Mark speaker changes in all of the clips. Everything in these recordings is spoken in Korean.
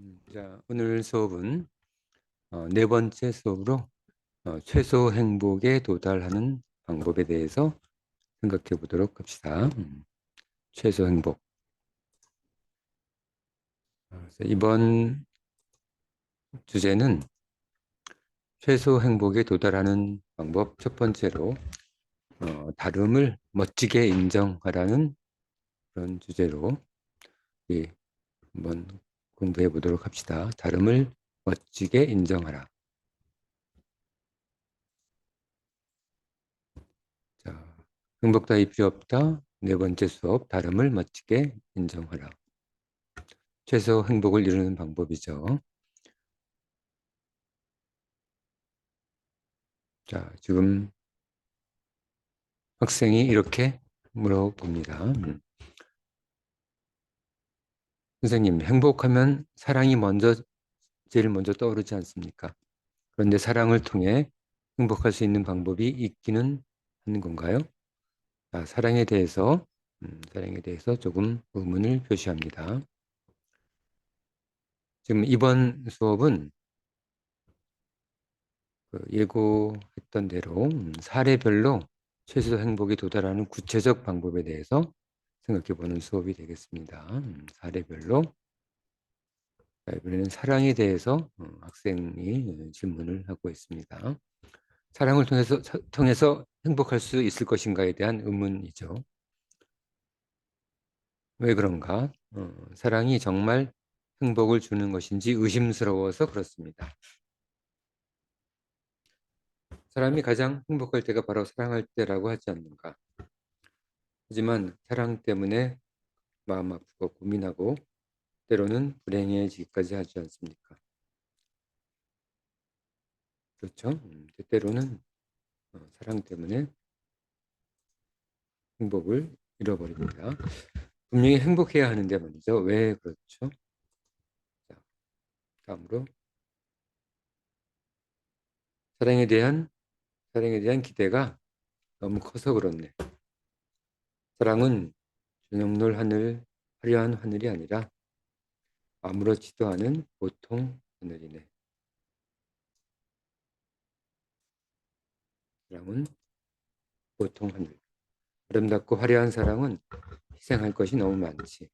Speaker 1: 음, 자, 오늘 수업은 어, 네 번째 수업으로 어, 최소 행복에 도달하는 방법에 대해서 생각해 보도록 합시다. 음, 최소 행복. 어, 이번 주제는 최소 행복에 도달하는 방법 첫 번째로 어, 다름을 멋지게 인정하라는 그런 주제로 예, 한번 공부해 보도록 합시다. 다름을 멋지게 인정하라. 자, 행복 따위 필요 없다. 네 번째 수업, 다름을 멋지게 인정하라. 최소 행복을 이루는 방법이죠. 자, 지금 학생이 이렇게 물어봅니다. 음. 선생님, 행복하면 사랑이 먼저, 제일 먼저 떠오르지 않습니까? 그런데 사랑을 통해 행복할 수 있는 방법이 있기는 하는 건가요? 자, 사랑에 대해서, 음, 사랑에 대해서 조금 의문을 표시합니다. 지금 이번 수업은 그 예고했던 대로 음, 사례별로 최소 행복에 도달하는 구체적 방법에 대해서 생각해 보는 수업이 되겠습니다. 음, 사례별로 이번에는 사랑에 대해서 어, 학생이 질문을 하고 있습니다. 사랑을 통해서 통해서 행복할 수 있을 것인가에 대한 의문이죠. 왜 그런가? 어, 사랑이 정말 행복을 주는 것인지 의심스러워서 그렇습니다. 사람이 가장 행복할 때가 바로 사랑할 때라고 하지 않는가? 하지만 사랑 때문에 마음 아프고 고민하고 때로는 불행해지기까지 하지 않습니까? 그렇죠? 음, 때때로는 어, 사랑 때문에 행복을 잃어버립니다. 분명히 행복해야 하는데 말이죠. 왜 그렇죠? 자, 다음으로 사랑에 대한 사랑에 대한 기대가 너무 커서 그렇네. 사랑은 저녁놀 하늘, 화려한 하늘이 아니라 아무렇지도 않은 보통 하늘이네. 사랑은 보통 하늘. 아름답고 화려한 사랑은 희생할 것이 너무 많지.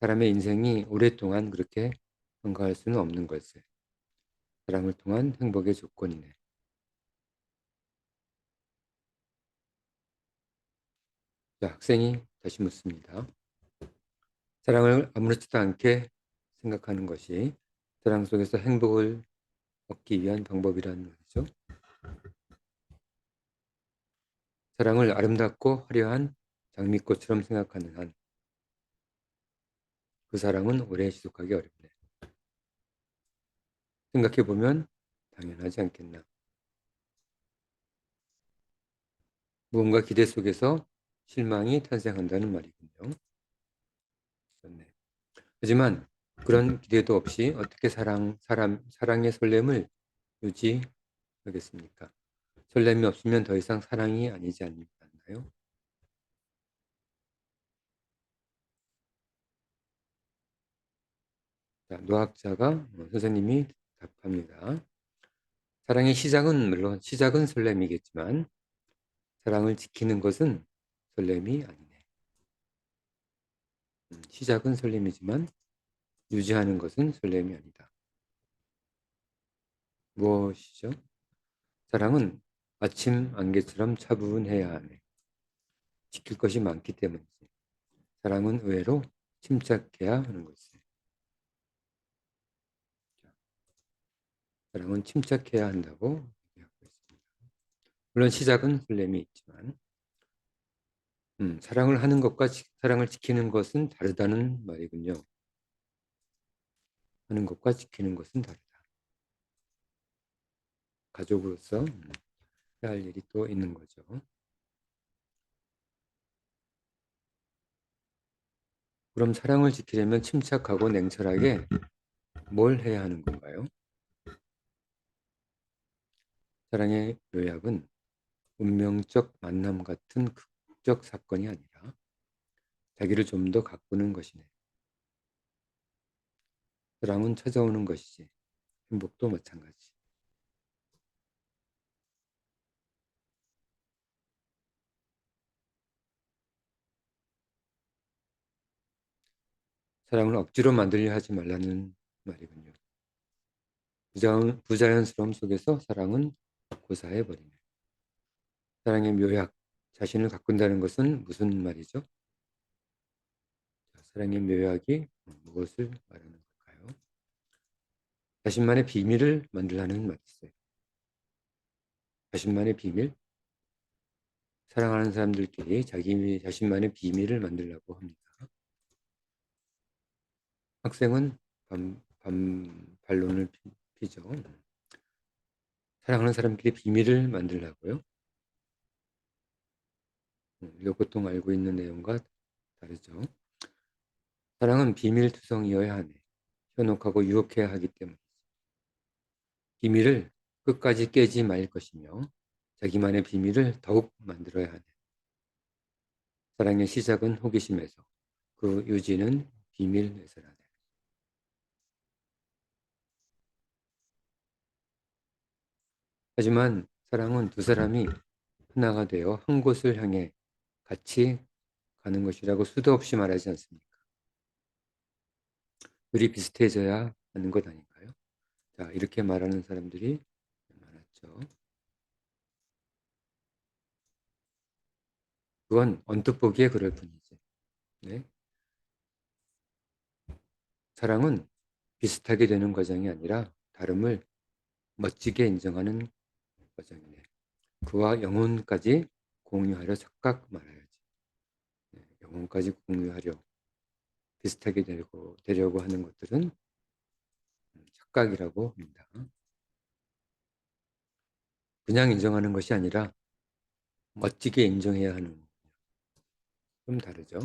Speaker 1: 사람의 인생이 오랫동안 그렇게 건강할 수는 없는 걸세. 사랑을 통한 행복의 조건이네. 자, 학생이 다시 묻습니다. 사랑을 아무렇지도 않게 생각하는 것이 사랑 속에서 행복을 얻기 위한 방법이라는 말이죠. 사랑을 아름답고 화려한 장미꽃처럼 생각하는 한 그 사랑은 오래 지속하기 어렵네. 생각해 보면 당연하지 않겠나. 무언가 기대 속에서 실망이 탄생한다는 말이군요. 네. 하지만 그런 기대도 없이 어떻게 사랑, 사람, 사랑의 설렘을 유지하겠습니까? 설렘이 없으면 더 이상 사랑이 아니지 않나요? 자, 노학자가 어, 선생님이 답합니다. 사랑의 시작은 물론 시작은 설렘이겠지만 사랑을 지키는 것은 설렘이 아니네. 음, 시작은 설렘이지만 유지하는 것은 설렘이 아니다. 무엇이죠? 사랑은 아침 안개처럼 차분해야 하네. 지킬 것이 많기 때문이지. 사랑은 의외로 침착해야 하는 것이. 사랑은 침착해야 한다고 얘기하고 있습니다. 물론 시작은 설렘이 있지만 음, 사랑을 하는 것과 지, 사랑을 지키는 것은 다르다는 말이군요. 하는 것과 지키는 것은 다르다. 가족으로서 음, 해야 할 일이 또 있는 거죠. 그럼 사랑을 지키려면 침착하고 냉철하게 뭘 해야 하는 건가요? 사랑의 요약은 운명적 만남 같은 극적 사건이 아니라 자기를 좀 더 가꾸는 것이네. 사랑은 찾아오는 것이지 행복도 마찬가지. 사랑을 억지로 만들려 하지 말라는 말이군요. 부자연, 부자연스러움 속에서 사랑은 고사해버리네. 사랑의 묘약, 자신을 가꾼다는 것은 무슨 말이죠? 사랑의 묘약이 무엇을 말하는 걸까요? 자신만의 비밀을 만들라는 말이 있어요. 자신만의 비밀? 사랑하는 사람들끼리 자기 자신만의 비밀을 만들라고 합니다. 학생은 반, 반 반론을 피죠. 사랑하는 사람끼리 비밀을 만들라고요. 우리가 보통 알고 있는 내용과 다르죠. 사랑은 비밀투성이어야 하네. 현혹하고 유혹해야 하기 때문이지. 비밀을 끝까지 깨지 말 것이며 자기만의 비밀을 더욱 만들어야 하네. 사랑의 시작은 호기심에서 그 유지는 비밀에서라네. 하지만 사랑은 두 사람이 하나가 되어 한 곳을 향해 같이 가는 것이라고 수도 없이 말하지 않습니까? 둘이 비슷해져야 하는 것 아닌가요? 자, 이렇게 말하는 사람들이 많았죠. 그건 언뜻 보기에 그럴 뿐이지. 네? 사랑은 비슷하게 되는 과정이 아니라 다름을 멋지게 인정하는 과정이네. 그와 영혼까지 공유하려 착각. 네, 영혼까지 공유하려 비슷하게 되려고, 되려고 하는 것들은 착각이라고 합니다. 그냥 인정하는 것이 아니라 멋지게 인정해야 하는 좀 다르죠.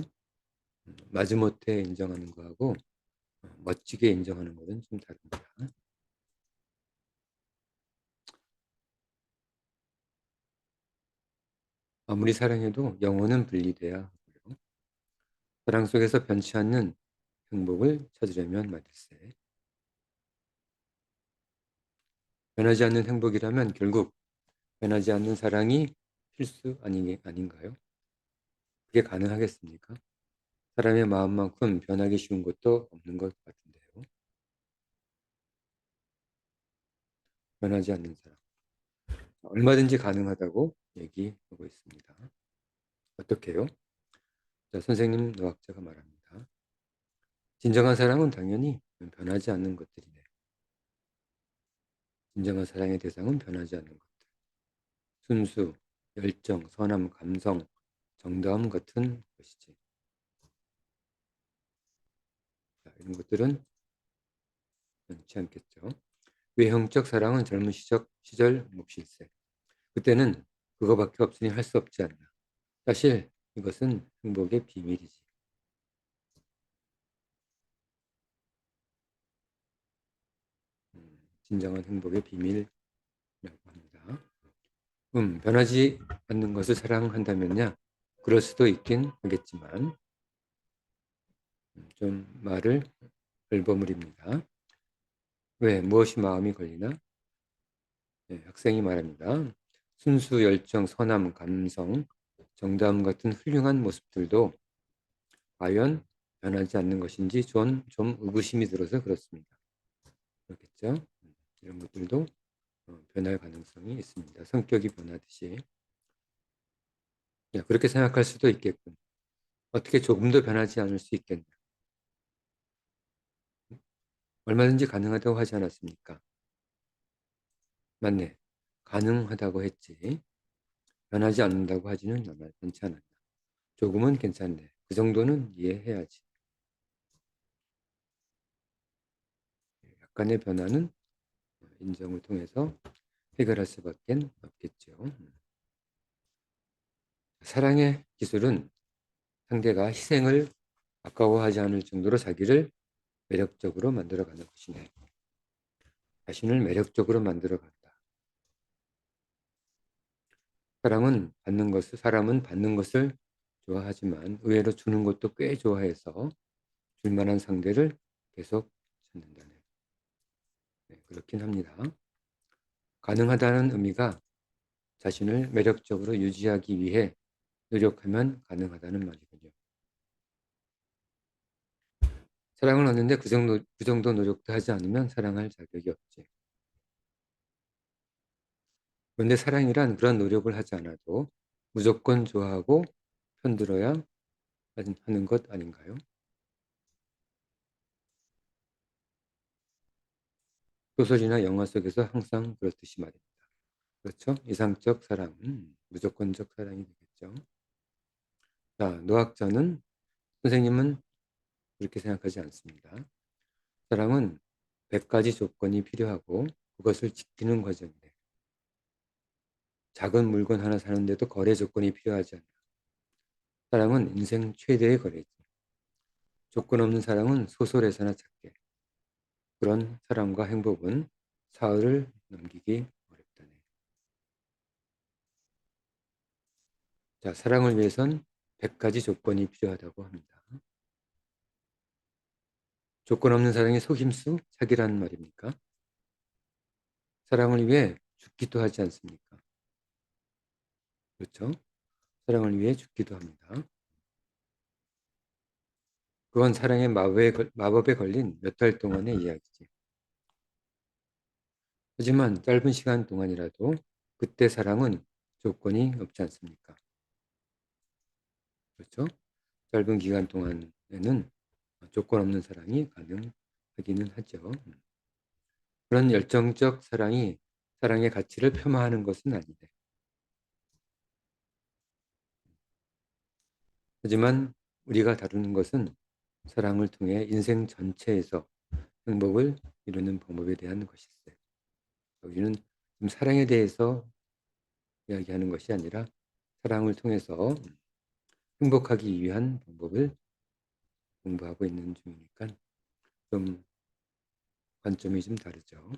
Speaker 1: 마지못해 인정하는 거하고 멋지게 인정하는 것은 좀 다릅니다. 아무리 사랑해도 영혼은 분리돼야. 사랑 속에서 변치 않는 행복을 찾으려면 말일세. 변하지 않는 행복이라면 결국 변하지 않는 사랑이 필수 아니, 아닌가요? 그게 가능하겠습니까? 사람의 마음만큼 변하기 쉬운 것도 없는 것 같은데요. 변하지 않는 사람. 얼마든지 가능하다고 얘기하고 있습니다. 어떻게요? 자, 선생님 노학자가 말합니다. 진정한 사랑은 당연히 변하지 않는 것들이네. 진정한 사랑의 대상은 변하지 않는 것들. 순수, 열정, 선함, 감성, 정다움 같은 것이지. 자, 이런 것들은 변치 않겠죠. 외형적 사랑은 젊은 시절, 시절 몫일세. 그때는 그거밖에 없으니 할 수 없지 않나. 사실 이것은 행복의 비밀이지. 음, 진정한 행복의 비밀이라고 합니다. 음, 변하지 않는 것을 사랑한다면야 그럴 수도 있긴 하겠지만 음, 좀 말을 벌버무립니다. 왜 무엇이 마음이 걸리나? 네, 학생이 말합니다. 순수, 열정, 선함, 감성, 정다움 같은 훌륭한 모습들도 과연 변하지 않는 것인지 좀, 좀 의구심이 들어서 그렇습니다. 그렇겠죠? 이런 것들도 어, 변할 가능성이 있습니다. 성격이 변하듯이. 그렇게 생각할 수도 있겠군. 어떻게 조금 더 변하지 않을 수 있겠냐. 얼마든지 가능하다고 하지 않았습니까? 맞네. 가능하다고 했지. 변하지 않는다고 하지는 않았다. 조금은 괜찮네. 그 정도는 이해해야지. 약간의 변화는 인정을 통해서 해결할 수밖에 없겠죠. 사랑의 기술은 상대가 희생을 아까워하지 않을 정도로 자기를 매력적으로 만들어가는 것이네. 자신을 매력적으로 만들어간다. 사람은 받는 것을 사람은 받는 것을 좋아하지만 의외로 주는 것도 꽤 좋아해서 줄만한 상대를 계속 찾는다네. 그렇긴 합니다. 가능하다는 의미가 자신을 매력적으로 유지하기 위해 노력하면 가능하다는 말이군요. 사랑을 얻는데 그 정도, 그 정도 노력도 하지 않으면 사랑할 자격이 없지. 그런데 사랑이란 그런 노력을 하지 않아도 무조건 좋아하고 편들어야 하는 것 아닌가요? 소설이나 영화 속에서 항상 그렇듯이 말입니다. 그렇죠? 이상적 사랑, 음, 무조건적 사랑이 되겠죠. 자, 노학자는 선생님은 그렇게 생각하지 않습니다. 사랑은 100가지 조건이 필요하고 그것을 지키는 과정이래. 작은 물건 하나 사는데도 거래 조건이 필요하지 않아. 사랑은 인생 최대의 거래지. 조건 없는 사랑은 소설에서나 찾게. 그런 사랑과 행복은 사흘을 넘기기 어렵다네. 자, 사랑을 위해선 100가지 조건이 필요하다고 합니다. 조건 없는 사랑이 속임수, 사기라는 말입니까? 사랑을 위해 죽기도 하지 않습니까? 그렇죠? 사랑을 위해 죽기도 합니다. 그건 사랑의 마법에, 마법에 걸린 몇 달 동안의 이야기지. 하지만 짧은 시간 동안이라도 그때 사랑은 조건이 없지 않습니까? 그렇죠? 짧은 기간 동안에는 조건 없는 사랑이 가능하기는 하죠. 그런 열정적 사랑이 사랑의 가치를 폄하하는 것은 아니네. 하지만 우리가 다루는 것은 사랑을 통해 인생 전체에서 행복을 이루는 방법에 대한 것일세. 여기는 사랑에 대해서 이야기하는 것이 아니라 사랑을 통해서 행복하기 위한 방법을 공부하고 있는 중이니까 좀 관점이 좀 다르죠.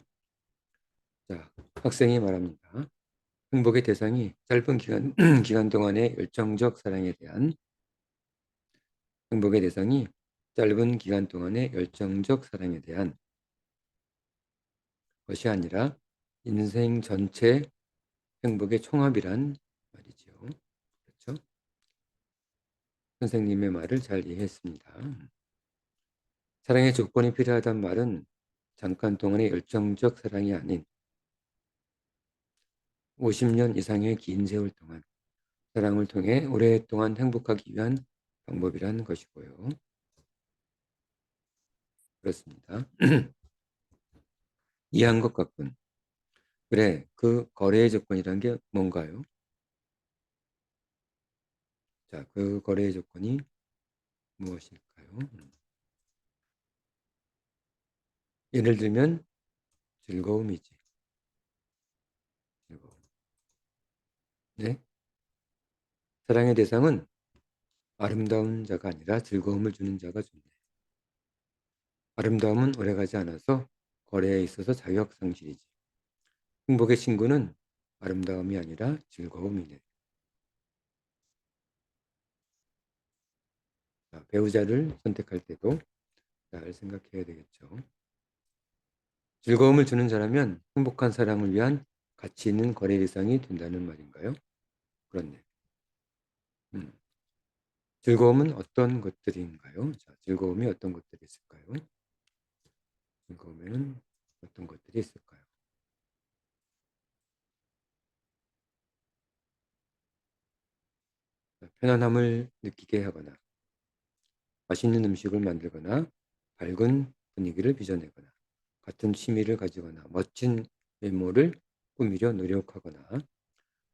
Speaker 1: 자, 학생이 말합니다. 행복의 대상이 짧은 기간, 기간 동안의 열정적 사랑에 대한 행복의 대상이 짧은 기간 동안의 열정적 사랑에 대한 것이 아니라 인생 전체 행복의 총합이란 말이죠. 그렇죠? 선생님의 말을 잘 이해했습니다. 사랑의 조건이 필요하단 말은 잠깐 동안의 열정적 사랑이 아닌 50년 이상의 긴 세월 동안 사랑을 통해 오랫동안 행복하기 위한 방법이라는 것이고요. 그렇습니다. 이해한 것 같군. 그래, 그 거래의 조건이란 게 뭔가요? 자, 그 거래의 조건이 무엇일까요? 음. 예를 들면 즐거움이지. 즐거움. 네? 사랑의 대상은 아름다운 자가 아니라 즐거움을 주는 자가 좋네. 아름다움은 오래가지 않아서 거래에 있어서 자격 상실이지. 행복의 친구는 아름다움이 아니라 즐거움이네. 자, 배우자를 선택할 때도 잘 생각해야 되겠죠. 즐거움을 주는 자라면 행복한 사랑을 위한 가치 있는 거래 대상이 된다는 말인가요? 그렇네. 음. 즐거움은 어떤 것들인가요? 자, 즐거움이 어떤 것들이 있을까요? 즐거움에는 어떤 것들이 있을까요? 편안함을 느끼게 하거나 맛있는 음식을 만들거나 밝은 분위기를 빚어내거나 같은 취미를 가지거나 멋진 외모를 꾸미려 노력하거나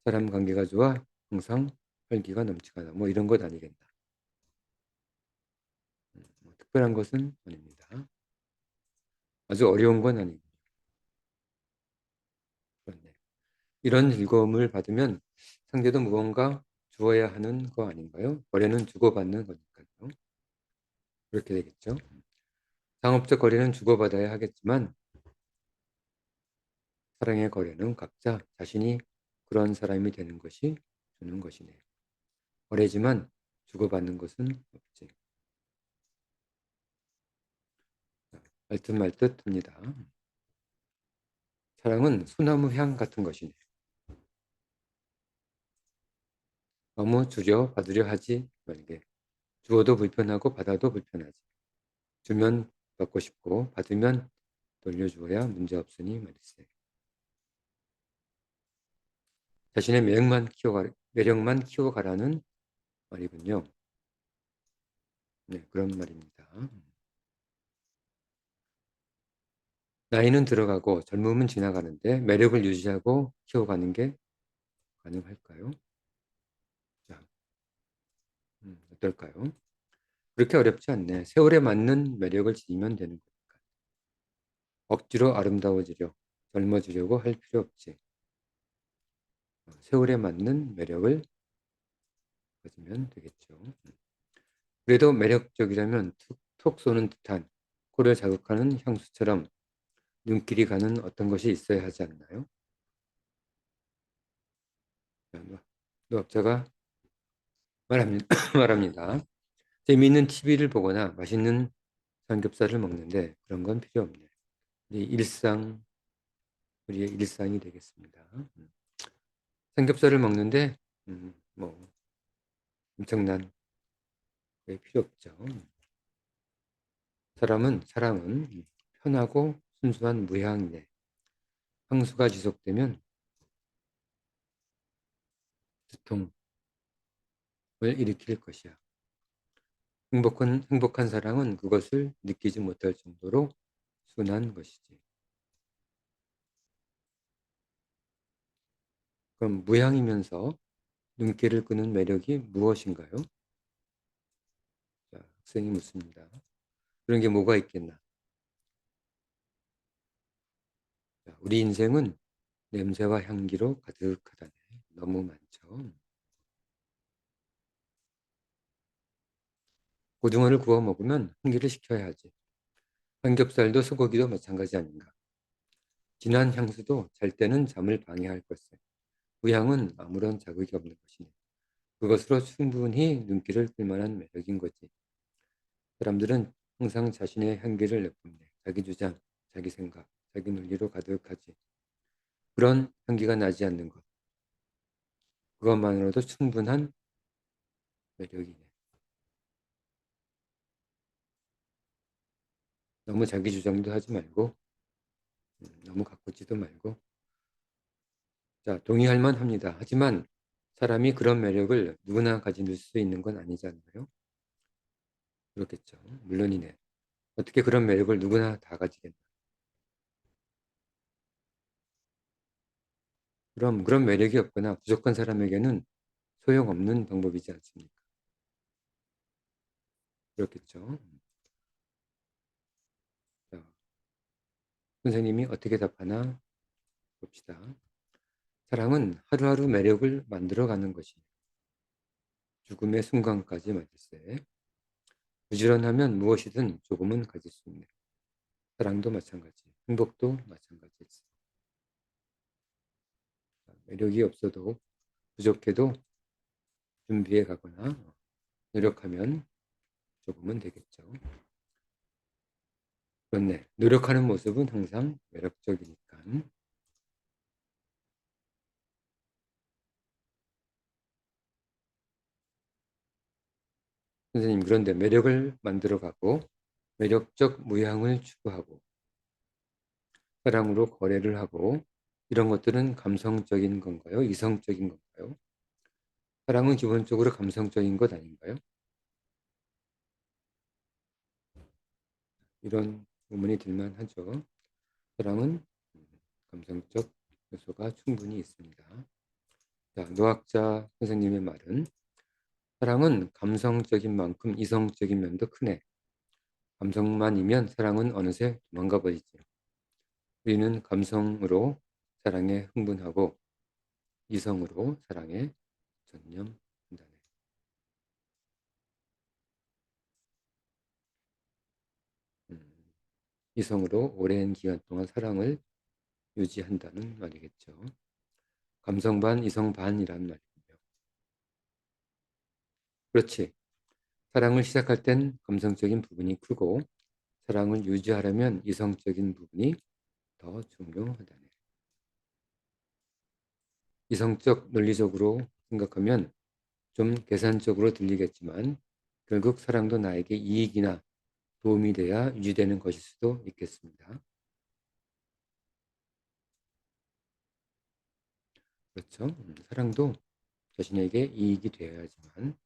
Speaker 1: 사람 관계가 좋아 항상 활기가 넘치거나 뭐 이런 것 아니겠나. 특별한 것은 아닙니다. 아주 어려운 건 아니고. 그런데 이런 즐거움을 받으면 상대도 무언가 주어야 하는 거 아닌가요? 거래는 주고받는 거니까요. 그렇게 되겠죠. 상업적 거래는 주고받아야 하겠지만 사랑의 거래는 각자 자신이 그런 사람이 되는 것이 주는 것이네. 거래지만 주고받는 것은 없지. 알듯 말듯 합니다. 사랑은 소나무 향 같은 것이네. 너무 주려 받으려 하지 말게. 주어도 불편하고 받아도 불편하지. 주면 받고 싶고 받으면 돌려주어야 문제없으니 말이세. 자신의 매력만 키워가, 매력만 키워가라는 말이군요. 네, 그런 말입니다. 나이는 들어가고 젊음은 지나가는데 매력을 유지하고 키워가는 게 가능할까요? 자, 음, 어떨까요? 그렇게 어렵지 않네. 세월에 맞는 매력을 지니면 되는 거니까. 억지로 아름다워지려, 젊어지려고 할 필요 없지. 어, 세월에 맞는 매력을 가지면 되겠죠. 그래도 매력적이라면 툭, 톡 쏘는 듯한 코를 자극하는 향수처럼 눈길이 가는 어떤 것이 있어야 하지 않나요? 노학자가 말합니다. 말합니다. 재미있는 TV를 보거나 맛있는 삼겹살을 먹는데 그런 건 필요 없네. 우리 일상, 우리의 일상이 되겠습니다. 음. 삼겹살을 먹는데 음, 뭐 엄청난 게 필요 없죠. 사람은 사랑은 편하고 순수한 무향내 향수가 지속되면 두통을 일으킬 것이야. 행복한, 행복한 사랑은 그것을 느끼지 못할 정도로 순한 것이지. 그럼 무향이면서 눈길을 끄는 매력이 무엇인가요? 자, 학생이 묻습니다. 그런 게 뭐가 있겠나? 자, 우리 인생은 냄새와 향기로 가득하다네. 너무 많죠. 고등어를 구워 먹으면 환기를 시켜야 하지. 삼겹살도 소고기도 마찬가지 아닌가. 진한 향수도 잘 때는 잠을 방해할 것을. 무향은 아무런 자극이 없는 것이니 그것으로 충분히 눈길을 끌만한 매력인 거지. 사람들은 항상 자신의 향기를 내뿜네. 자기 주장, 자기 생각, 자기 논리로 가득하지. 그런 향기가 나지 않는 것. 그것만으로도 충분한 매력이네. 너무 자기 주장도 하지 말고 음, 너무 가꾸지도 말고 자 동의할 만 합니다. 하지만 사람이 그런 매력을 누구나 가질 수 있는 건 아니잖아요. 그렇겠죠. 물론이네. 어떻게 그런 매력을 누구나 다 가지겠나. 그럼 그런 매력이 없거나 부족한 사람에게는 소용없는 방법이지 않습니까? 그렇겠죠. 선생님이 어떻게 답하나 봅시다. 사랑은 하루하루 매력을 만들어가는 것이 죽음의 순간까지 말일세. 부지런하면 무엇이든 조금은 가질 수 있네. 사랑도 마찬가지, 행복도 마찬가지지. 매력이 없어도 부족해도 준비해 가거나 노력하면 조금은 되겠죠. 그렇네. 노력하는 모습은 항상 매력적이니까. 선생님, 그런데 매력을 만들어가고 매력적 무향을 추구하고 사랑으로 거래를 하고 이런 것들은 감성적인 건가요? 이성적인 건가요? 사랑은 기본적으로 감성적인 것 아닌가요? 이런 의문이 들만 하죠. 사랑은 감성적 요소가 충분히 있습니다. 자, 노학자 선생님의 말은 사랑은 감성적인 만큼 이성적인 면도 크네. 감성만이면 사랑은 어느새 도망가 버리지요. 우리는 감성으로 사랑에 흥분하고 이성으로 사랑에 전념한다네. 이성으로 오랜 기간 동안 사랑을 유지한다는 말이겠죠. 감성 반, 이성 반이란 말이군요. 그렇지. 사랑을 시작할 땐 감성적인 부분이 크고 사랑을 유지하려면 이성적인 부분이 더 중요하다네. 이성적 논리적으로 생각하면 좀 계산적으로 들리겠지만 결국 사랑도 나에게 이익이나 도움이 돼야 유지되는 것일 수도 있겠습니다. 그렇죠. 음, 사랑도 자신에게 이익이 되어야지만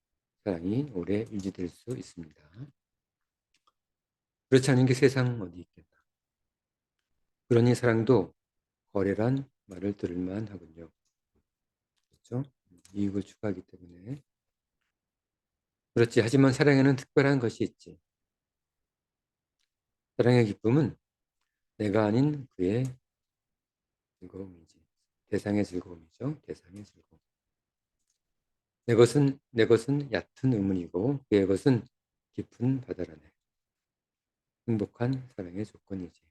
Speaker 1: 사랑이 오래 유지될 수 있습니다. 그렇지 않은 게 세상 어디 있겠나. 그러니 사랑도 거래란 말을 들을만 하군요. 이익을 추구하기 때문에. 그렇지. 하지만 사랑에는 특별한 것이 있지. 사랑의 기쁨은 내가 아닌 그의 즐거움이지. 대상의 즐거움이죠. 대상의 즐거움. 내 것은 내 것은 얕은 의문이고 그의 것은 깊은 바다라네. 행복한 사랑의 조건이지.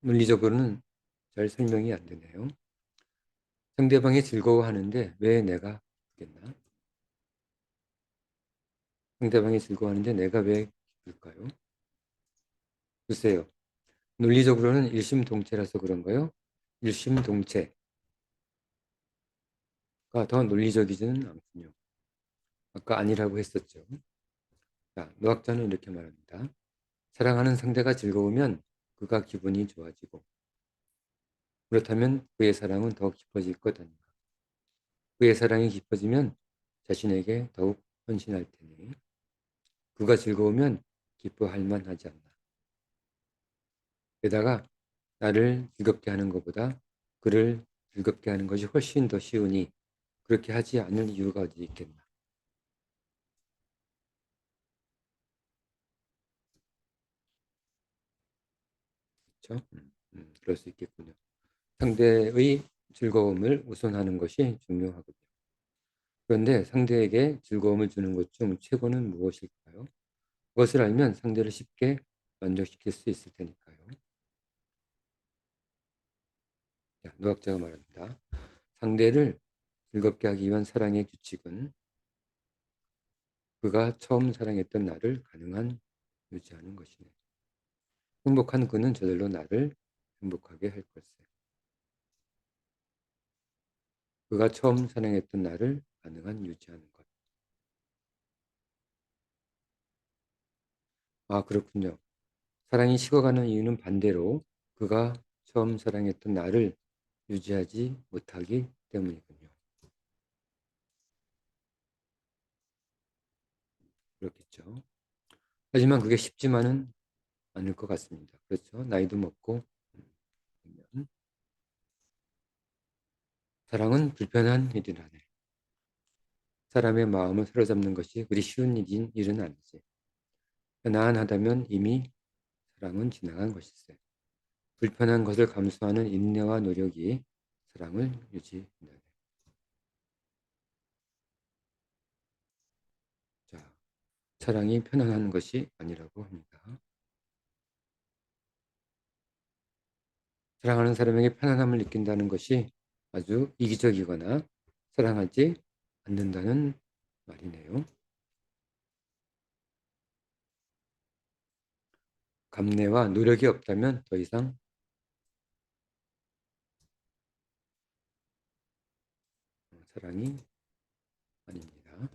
Speaker 1: 물리적으로는 잘 설명이 안 되네요. 상대방이 즐거워하는데 왜 내가 기쁘겠나? 상대방이 즐거워하는데 내가 왜 기쁠까요? 글쎄요. 논리적으로는 일심동체라서 그런가요? 일심동체가 더 논리적이지는 않군요. 아까 아니라고 했었죠. 자, 노학자는 이렇게 말합니다. 사랑하는 상대가 즐거우면 그가 기분이 좋아지고 그렇다면 그의 사랑은 더 깊어질 것 아닌가. 그의 사랑이 깊어지면 자신에게 더욱 헌신할 테니 그가 즐거우면 기뻐할 만하지 않나. 게다가 나를 즐겁게 하는 것보다 그를 즐겁게 하는 것이 훨씬 더 쉬우니 그렇게 하지 않을 이유가 어디 있겠나. 그렇죠? 음, 음, 그럴 수 있겠군요. 상대의 즐거움을 우선하는 것이 중요하거든요. 그런데 상대에게 즐거움을 주는 것 중 최고는 무엇일까요? 그것을 알면 상대를 쉽게 만족시킬 수 있을 테니까요. 자, 노학자가 말합니다. 상대를 즐겁게 하기 위한 사랑의 규칙은 그가 처음 사랑했던 나를 가능한 유지하는 것이네. 행복한 그는 저절로 나를 행복하게 할 것을. 그가 처음 사랑했던 나를 가능한 유지하는 것. 아, 그렇군요. 사랑이 식어가는 이유는 반대로 그가 처음 사랑했던 나를 유지하지 못하기 때문이군요. 그렇겠죠. 하지만 그게 쉽지만은 않을 것 같습니다. 그렇죠. 나이도 먹고 사랑은 불편한 일이라네. 사람의 마음을 사로잡는 것이 그리 쉬운 일인 일은 아니지. 편안하다면 이미 사랑은 지나간 것일세. 불편한 것을 감수하는 인내와 노력이 사랑을 유지한다. 자, 사랑이 편안한 것이 아니라고 합니다. 사랑하는 사람에게 편안함을 느낀다는 것이 아주 이기적이거나 사랑하지 않는다는 말이네요. 감내와 노력이 없다면 더 이상 사랑이 아닙니다.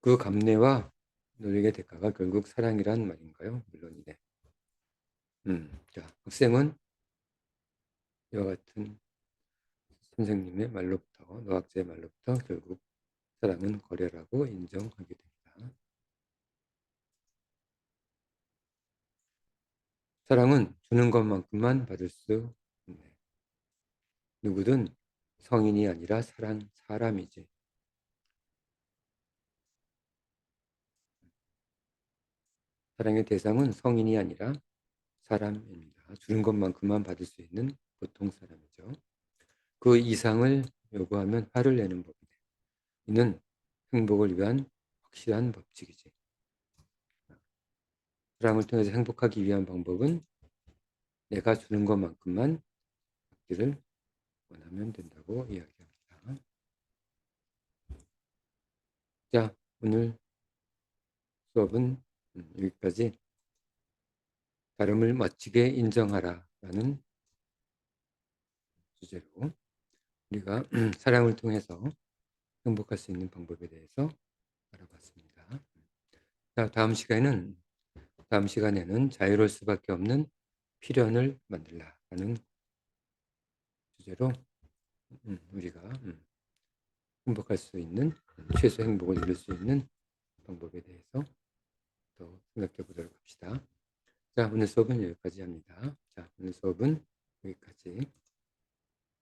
Speaker 1: 그 감내와 노력의 대가가 결국 사랑이란 말인가요? 물론이네. 음, 자, 학생은 이와 같은 선생님의 말로부터, 노학자의 말로부터 결국 사랑은 거래라고 인정하게 됩니다. 사랑은 주는 것만큼만 받을 수 있네. 누구든 성인이 아니라 사람, 사람이지. 사랑의 대상은 성인이 아니라 사람입니다. 주는 것만큼만 받을 수 있는 보통 사람이죠. 그 이상을 요구하면 화를 내는 법이네. 이는 행복을 위한 확실한 법칙이지. 사랑을 통해서 행복하기 위한 방법은 내가 주는 것만큼만 받기를 원하면 된다고 이야기합니다. 자, 오늘 수업은 음, 여기까지 다름을 멋지게 인정하라 라는 주제로 우리가 사랑을 통해서 행복할 수 있는 방법에 대해서 알아봤습니다. 자, 다음 시간에는 다음 시간에는 자유로울 수밖에 없는 필연을 만들라라는 주제로 음, 우리가 음, 행복할 수 있는 최소 행복을 이룰 수 있는 방법에 대해서 더 생각해 보도록 합시다. 자, 오늘 수업은 여기까지 합니다. 자, 오늘 수업은 여기까지.